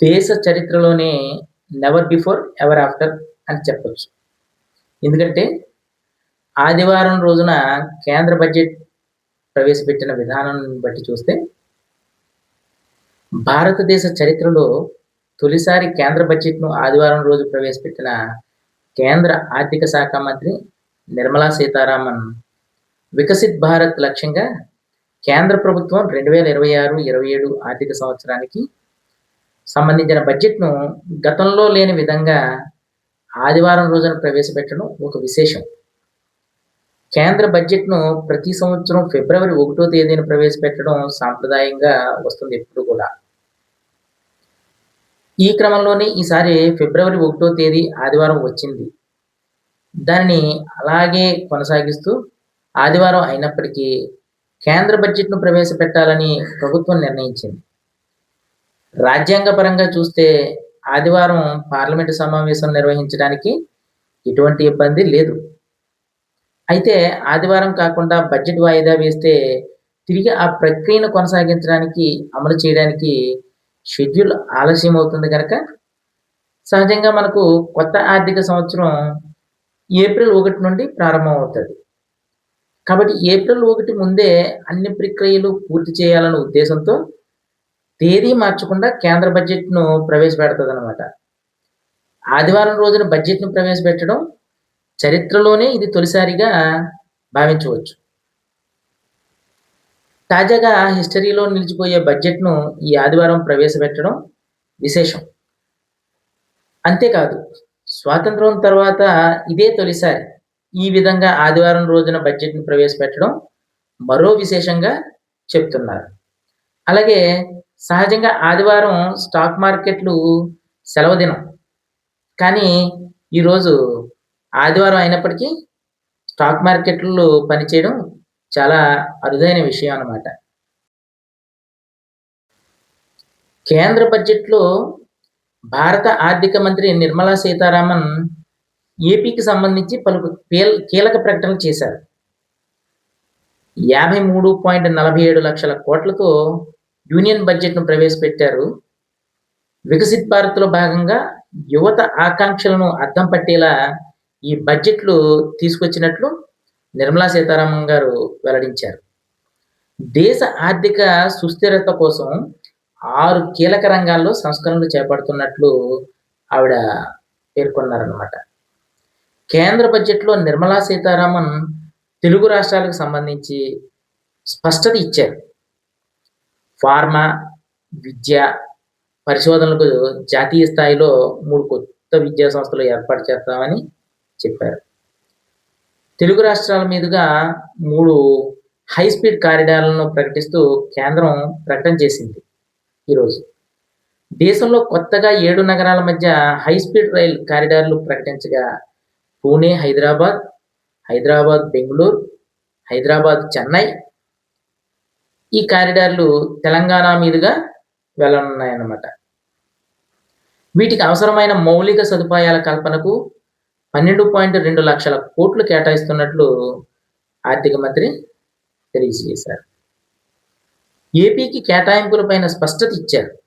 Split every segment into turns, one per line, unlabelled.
దేశ చరిత్రలోనే never before ever after అని చెప్పచ్చు. ఎందుకంటే ఆదివారం రోజున కేంద్ర బడ్జెట్ ప్రవేశపెట్టిన విధానం బట్టి చూస్తే భారతదేశ చరిత్రలో తొలిసారి కేంద్ర బడ్జెట్‌ను ఆదివారం రోజు ప్రవేశపెట్టిన కేంద్ర ఆర్థిక శాఖ మంత్రి నిర్మలా సీతారామన్ వికసిత్ భారత్ లక్ష్యంగా కేంద్ర ప్రభుత్వం 2026, 27 ఆర్థిక సంవత్సరానికి సంబంధించిన బడ్జెట్‌ను గతంలో లేని విధంగా ఆదివారం రోజున ప్రవేశపెట్టడం ఒక విశేషం. కేంద్ర బడ్జెట్‌ను ప్రతి సంవత్సరం ఫిబ్రవరి ఒకటో తేదీన ప్రవేశపెట్టడం సాంప్రదాయంగా వస్తుంది ఎప్పుడు కూడా. ఈ క్రమంలోనే ఈసారి ఫిబ్రవరి ఒకటో తేదీ ఆదివారం వచ్చింది. దానిని అలాగే కొనసాగిస్తూ ఆదివారం అయినప్పటికీ కేంద్ర బడ్జెట్‌ను ప్రవేశపెట్టాలని ప్రభుత్వం నిర్ణయించింది. రాజ్యాంగపరంగా చూస్తే ఆదివారం పార్లమెంటు సమావేశం నిర్వహించడానికి ఎటువంటి ఇబ్బంది లేదు. అయితే ఆదివారం కాకుండా బడ్జెట్ వాయిదా వేస్తే తిరిగి ఆ ప్రక్రియను కొనసాగించడానికి, అమలు చేయడానికి షెడ్యూల్ ఆలస్యం అవుతుంది కనుక సహజంగా మనకు కొత్త ఆర్థిక సంవత్సరం ఏప్రిల్ ఒకటి నుండి ప్రారంభమవుతది. కాబట్టి ఏప్రిల్ ఒకటి ముందే అన్ని ప్రక్రియలు పూర్తి చేయాలనే ఉద్దేశంతో తేదీ మార్చకుండా కేంద్ర బడ్జెట్‌ను ప్రవేశపెడతదనమాట. ఆదివారం రోజున బడ్జెట్‌ను ప్రవేశపెట్టడం చరిత్రలోనే ఇది తొలిసారిగా భావించవచ్చు. తాజాగా హిస్టరీలో నిలిచిపోయే బడ్జెట్‌ను ఈ ఆదివారం ప్రవేశపెట్టడం విశేషం. అంతేకాదు స్వాతంత్ర్యం తర్వాత ఇదే తొలిసారి ఈ విధంగా ఆదివారం రోజున బడ్జెట్‌ను ప్రవేశపెట్టడం మరో విశేషంగా చెప్తున్నారు. అలాగే సహజంగా ఆదివారం స్టాక్ మార్కెట్‌లు సెలవు దినం. కానీ ఈరోజు ఆదివారం అయినప్పటికీ స్టాక్ మార్కెట్‌లు పనిచేయడం చాలా అరుదైన విషయం అన్నమాట. కేంద్ర బడ్జెట్‌లో భారత ఆర్థిక మంత్రి నిర్మలా సీతారామన్ ఏపీకి సంబంధించి పలు కీలక ప్రకటనలు చేశారు. 53.47 లక్షల కోట్లతో యూనియన్ బడ్జెట్‌ను ప్రవేశపెట్టారు. వికసిత్ భారత్‌లో భాగంగా యువత ఆకాంక్షలను అద్దం పట్టేలా ఈ బడ్జెట్‌లు తీసుకొచ్చినట్లు నిర్మలా సీతారామన్ గారు వెల్లడించారు. దేశ ఆర్థిక సుస్థిరత కోసం ఆరు కీలక రంగాల్లో సంస్కరణలు చేపడుతున్నట్లు ఆవిడ పేర్కొన్నారన్నమాట. కేంద్ర బడ్జెట్‌లో నిర్మలా సీతారామన్ తెలుగు రాష్ట్రాలకు సంబంధించి స్పష్టత ఇచ్చారు. ఫార్మా, విద్య, పరిశోధనలకు జాతీయ స్థాయిలో మూడు కొత్త విద్యా సంస్థలు ఏర్పాటు చేస్తామని చెప్పారు. తెలుగు రాష్ట్రాల మీదుగా మూడు హై స్పీడ్ కారిడార్‌లను ప్రకటిస్తూ కేంద్రం ప్రకటన చేసింది ఈరోజు. దేశంలో కొత్తగా ఏడు నగరాల మధ్య హై స్పీడ్ రైల్ కారిడార్‌లు ప్రకటించగా పూణే హైదరాబాద్, హైదరాబాద్, బెంగళూరు హైదరాబాద్, చెన్నై ఈ కారిడార్‌లు తెలంగాణ మీదుగా వెళ్ళనున్నాయన్నమాట. వీటికి అవసరమైన మౌలిక సదుపాయాల కల్పనకు 12.2 లక్షల కోట్లు కేటాయిస్తున్నట్లు ఆర్థిక మంత్రి తెలియజేశారు. ఏపీకి కేటాయింపులపైన స్పష్టత ఇచ్చారు.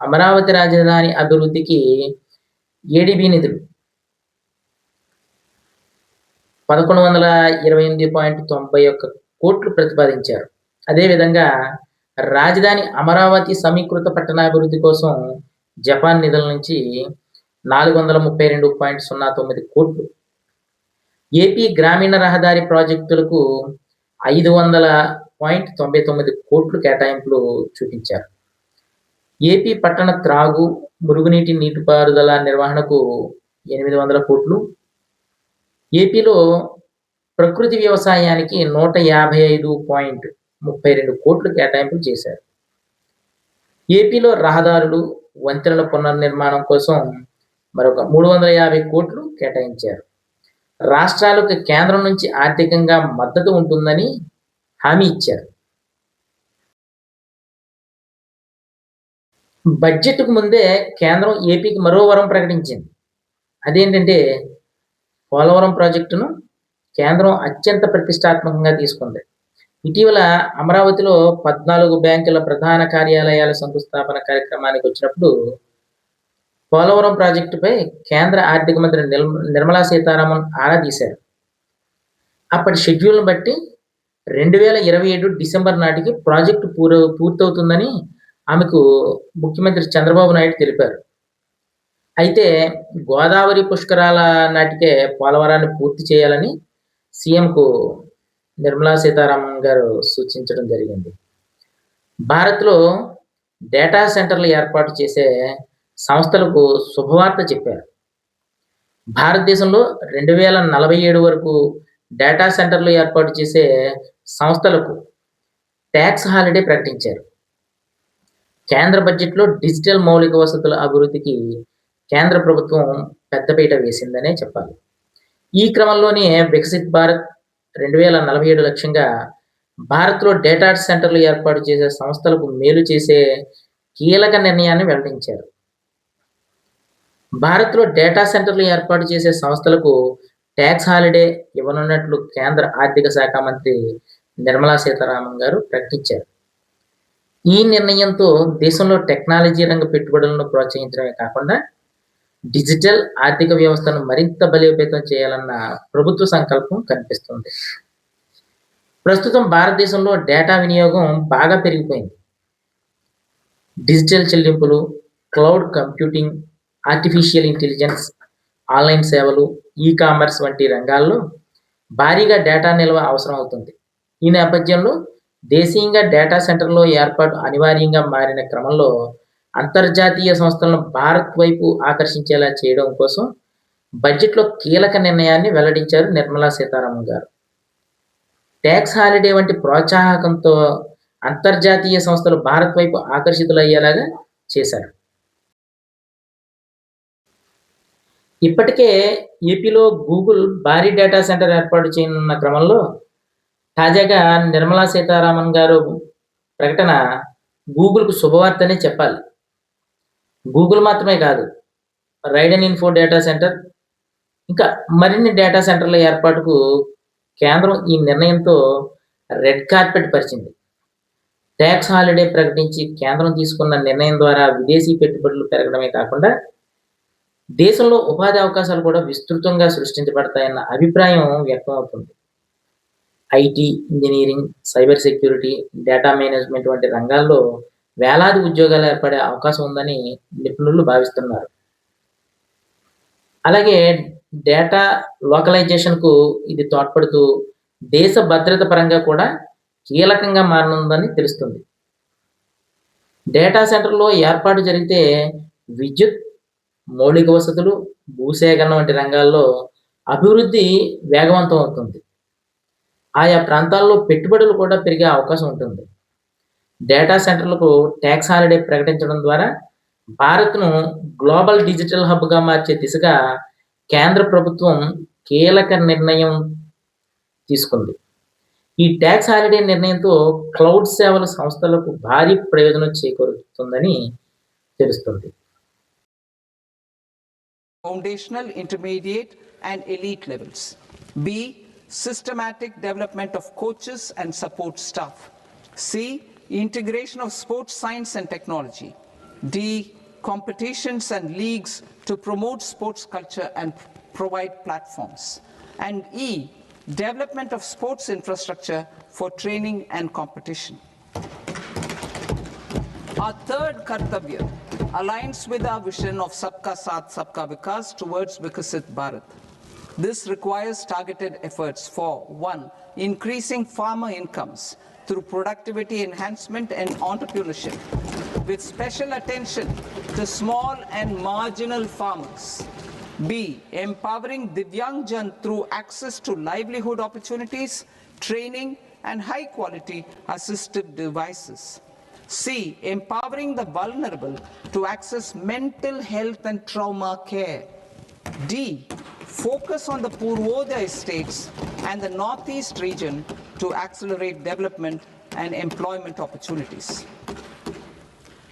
అమరావతి రాజధాని అభివృద్ధికి ఏడీబీ నిధులు 1128.91 కోట్లు ప్రతిపాదించారు. అదేవిధంగా రాజధాని అమరావతి సమీకృత పట్టణాభివృద్ధి కోసం జపాన్ నిధుల నుంచి 432.09 కోట్లు. ఏపీ గ్రామీణ రహదారి ప్రాజెక్టులకు 500.99 కోట్లు కేటాయింపులు చూపించారు. ఏపీ పట్టణ త్రాగు, మురుగునీటి నీటిపారుదల నిర్వహణకు 800 కోట్లు. ఏపీలో ప్రకృతి వ్యవసాయానికి నూట యాభై ఐదు పాయింట్ 155.32 కోట్లు కేటాయింపులు చేశారు. ఏపీలో రహదారులు, వంతెనల పునర్నిర్మాణం కోసం మరొక 350 కోట్లు కేటాయించారు. రాష్ట్రాలకు కేంద్రం నుంచి ఆర్థికంగా మద్దతు ఉంటుందని హామీ ఇచ్చారు. బడ్జెట్‌కు ముందే కేంద్రం ఏపీకి మరో వరం ప్రకటించింది. అదేంటంటే పోలవరం ప్రాజెక్టును కేంద్రం అత్యంత ప్రతిష్టాత్మకంగా తీసుకుంది. ఇటీవల అమరావతిలో పద్నాలుగు బ్యాంకుల ప్రధాన కార్యాలయాల శంకుస్థాపన కార్యక్రమానికి వచ్చినప్పుడు పోలవరం ప్రాజెక్టుపై కేంద్ర ఆర్థిక మంత్రి నిర్మ నిర్మలా సీతారామన్ ఆరా తీశారు. అప్పటి షెడ్యూల్ను బట్టి రెండు వేల ఇరవై ఏడు డిసెంబర్ నాటికి ప్రాజెక్టు పూర పూర్తవుతుందని ఆమెకు ముఖ్యమంత్రి చంద్రబాబు నాయుడు తెలిపారు. అయితే గోదావరి పుష్కరాల నాటికే పోలవరాన్ని పూర్తి చేయాలని సీఎంకు నిర్మలా సీతారామన్ గారు సూచించడం జరిగింది. భారత్లో డేటా సెంటర్లు ఏర్పాటు చేసే సంస్థలకు శుభవార్త చెప్పారు. భారతదేశంలో రెండు వేల నలభై ఏడు వరకు డేటా సెంటర్లు ఏర్పాటు చేసే సంస్థలకు ట్యాక్స్ హాలిడే ప్రకటించారు. కేంద్ర బడ్జెట్లో డిజిటల్ మౌలిక వసతుల అభివృద్ధికి కేంద్ర ప్రభుత్వం పెద్దపీట వేసిందనే చెప్పాలి. ఈ క్రమంలోనే వికసిత్ భారత్ రెండు వేల నలభై ఏడు లక్ష్యంగా భారత్లో డేటా సెంటర్లు ఏర్పాటు చేసే సంస్థలకు మేలు చేసే కీలక నిర్ణయాన్ని వెల్లడించారు. భారత్లో డేటా సెంటర్లు ఏర్పాటు చేసే సంస్థలకు ట్యాక్స్ హాలిడే ఇవ్వనున్నట్లు కేంద్ర ఆర్థిక శాఖ మంత్రి నిర్మలా సీతారామన్ గారు ప్రకటించారు. ఈ నిర్ణయంతో దేశంలో టెక్నాలజీ రంగ పెట్టుబడులను ప్రోత్సహించడమే కాకుండా డిజిటల్ ఆర్థిక వ్యవస్థను మరింత బలోపేతం చేయాలన్న ప్రభుత్వ సంకల్పం కనిపిస్తుంది. ప్రస్తుతం భారతదేశంలో డేటా వినియోగం బాగా పెరిగిపోయింది. డిజిటల్ చెల్లింపులు cloud computing artificial intelligence online సేవలు ఈ కామర్స్ వంటి రంగాల్లో భారీగా డేటా నిల్వ అవసరం అవుతుంది. ఈ నేపథ్యంలో దేశీయంగా డేటా సెంటర్లో ఏర్పాటు అనివార్యంగా మారిన క్రమంలో అంతర్జాతీయ సంస్థలను భారత్ వైపు ఆకర్షించేలా చేయడం కోసం బడ్జెట్లో కీలక నిర్ణయాన్ని వెల్లడించారు నిర్మలా సీతారామన్ గారు. ట్యాక్స్ హాలిడే వంటి ప్రోత్సాహకంతో అంతర్జాతీయ సంస్థలు భారత్ వైపు ఆకర్షితులయ్యేలాగా చేశారు. ఇప్పటికే ఏపీలో గూగుల్ భారీ డేటా సెంటర్ ఏర్పాటు చేయనున్న క్రమంలో తాజాగా నిర్మలా సీతారామన్ గారు ప్రకటన గూగుల్కు శుభవార్తనే చెప్పాలి. గూగుల్ మాత్రమే కాదు రైడన్ ఇన్ఫో డేటా సెంటర్ ఇంకా మరిన్ని డేటా సెంటర్ల ఏర్పాటుకు కేంద్రం ఈ నిర్ణయంతో రెడ్ కార్పెట్ పరిచింది. ట్యాక్స్ హాలిడే ప్రకటించి కేంద్రం తీసుకున్న నిర్ణయం ద్వారా విదేశీ పెట్టుబడులు పెరగడమే కాకుండా దేశంలో ఉపాధి అవకాశాలు కూడా విస్తృతంగా సృష్టించబడతాయన్న అభిప్రాయం వ్యక్తం అవుతుంది IT engineering cyber security data management వంటి రంగాల్లో వేలాది ఉద్యోగాలు ఏర్పడే అవకాశం ఉందని నిపుణులు భావిస్తున్నారు. అలాగే డేటా లోకలైజేషన్కు ఇది తోడ్పడుతూ దేశ భద్రత పరంగా కూడా కీలకంగా మారనుందని తెలుస్తుంది. డేటా సెంటర్లో ఏర్పాటు జరిగితే విద్యుత్ మౌలిక వసతులు భూసేకరణ వంటి రంగాల్లో అభివృద్ధి వేగవంతం అవుతుంది. ఆయా ప్రాంతాల్లో పెట్టుబడులు కూడా పెరిగే అవకాశం ఉంటుంది. డేటా సెంటర్లకు ట్యాక్స్ హాలిడే ప్రకటించడం ద్వారా భారత్ను గ్లోబల్ డిజిటల్ హబ్గా మార్చే దిశగా కేంద్ర ప్రభుత్వం కీలక నిర్ణయం తీసుకుంది. ఈ ట్యాక్స్ హాలిడే నిర్ణయంతో క్లౌడ్ సేవల సంస్థలకు భారీ ప్రయోజనం చేకూరుతుందని తెలుస్తుంది.
Foundational intermediate and elite levels B systematic development of coaches and support staff C Integration of sports science and technology. D. Competitions and leagues to promote sports culture and provide platforms. And E. Development of sports infrastructure for training and competition. Our third Kartavya aligns with our vision of Sabka Saath Sabka Vikas towards Vikasit Bharat. This requires targeted efforts for one, increasing farmer incomes through productivity enhancement and entrepreneurship, with special attention to small and marginal farmers. B. Empowering Divyang Jan through access to livelihood opportunities, training, and high quality assistive devices. C. Empowering the vulnerable to access mental health and trauma care. D. Focus on the Purvodaya states and the Northeast region to accelerate development and employment opportunities.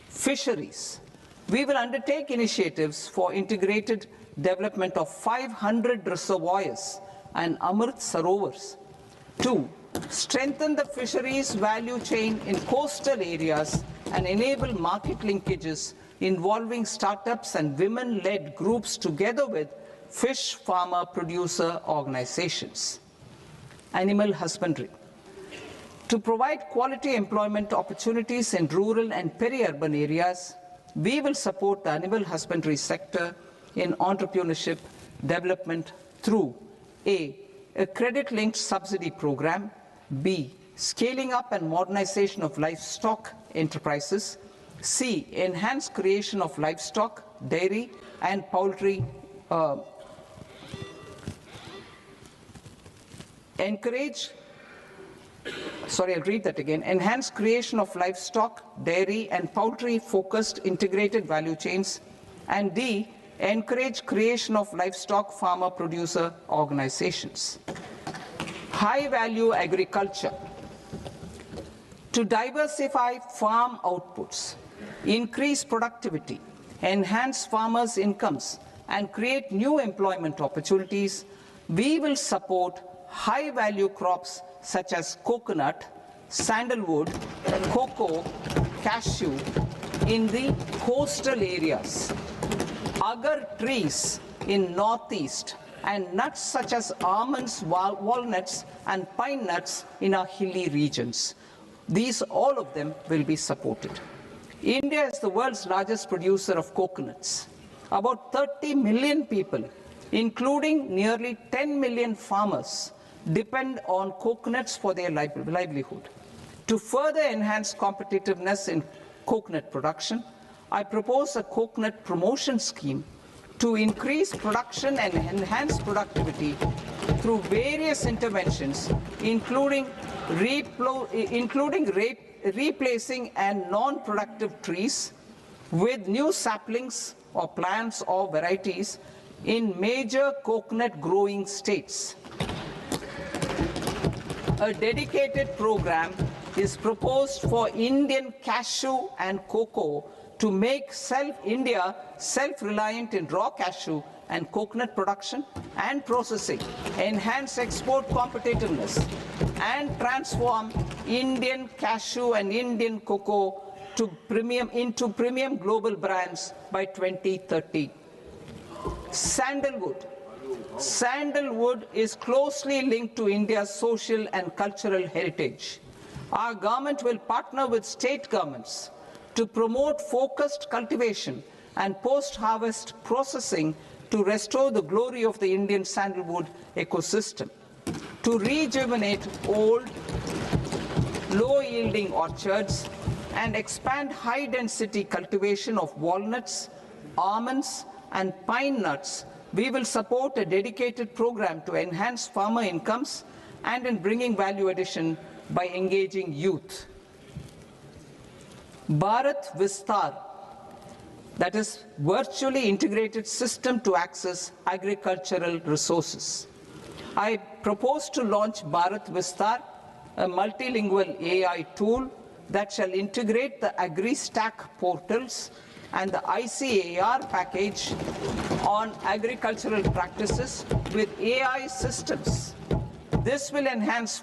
Fisheries. We will undertake initiatives for integrated development of 500 reservoirs and Amrit Sarovars. Two, strengthen the fisheries value chain in coastal areas, and enable market linkages involving startups and women led groups together with fish farmer producer organizations. Animal husbandry. To provide quality employment opportunities in rural and peri-urban areas, we will support the animal husbandry sector in entrepreneurship development through A. A credit-linked subsidy program, B. Scaling up and modernization of livestock enterprises, C. Enhanced creation of livestock, dairy and poultry uh, encourage sorry, I'll read that again. Enhance creation of livestock, dairy, and poultry focused integrated value chains. And D, encourage creation of livestock farmer producer organizations. High value agriculture. To diversify farm outputs, increase productivity, enhance farmers' incomes, and create new employment opportunities, we will support high value crops such as coconut, sandalwood, cocoa, cashew in the coastal areas, agar trees in northeast, and nuts such as almonds, wal- walnuts, and pine nuts in our hilly regions. These, all of them, will be supported. India is the world's largest producer of coconuts. About 30 million people, including nearly 10 million farmers, depend on coconuts for their liv- livelihood. To further enhance competitiveness in coconut production, I propose a coconut promotion scheme to increase production and enhance productivity through various interventions, including, including re- replacing and non-productive trees with new saplings or plants or varieties in major coconut growing states a dedicated program is proposed for Indian cashew and cocoa to make self India self-reliant in raw cashew and coconut production and processing, enhance export competitiveness, and transform Indian cashew and Indian cocoa to premium into premium global brands by 2030. Sandalwood. Sandalwood is closely linked to India's social and cultural heritage. Our government will partner with state governments to promote focused cultivation and post harvest processing to restore the glory of the Indian sandalwood ecosystem, to rejuvenate old, low yielding orchards, and expand high density cultivation of walnuts, almonds, and pine nuts, we will support a dedicated program to enhance farmer incomes and in bringing value addition by engaging youth. Bharat Vistar, that is virtually integrated system to access agricultural resources. I propose to launch Bharat Vistar, a multilingual AI tool that shall integrate the AgriStack portals and the ICAR package on agricultural practices with AI systems. This will enhance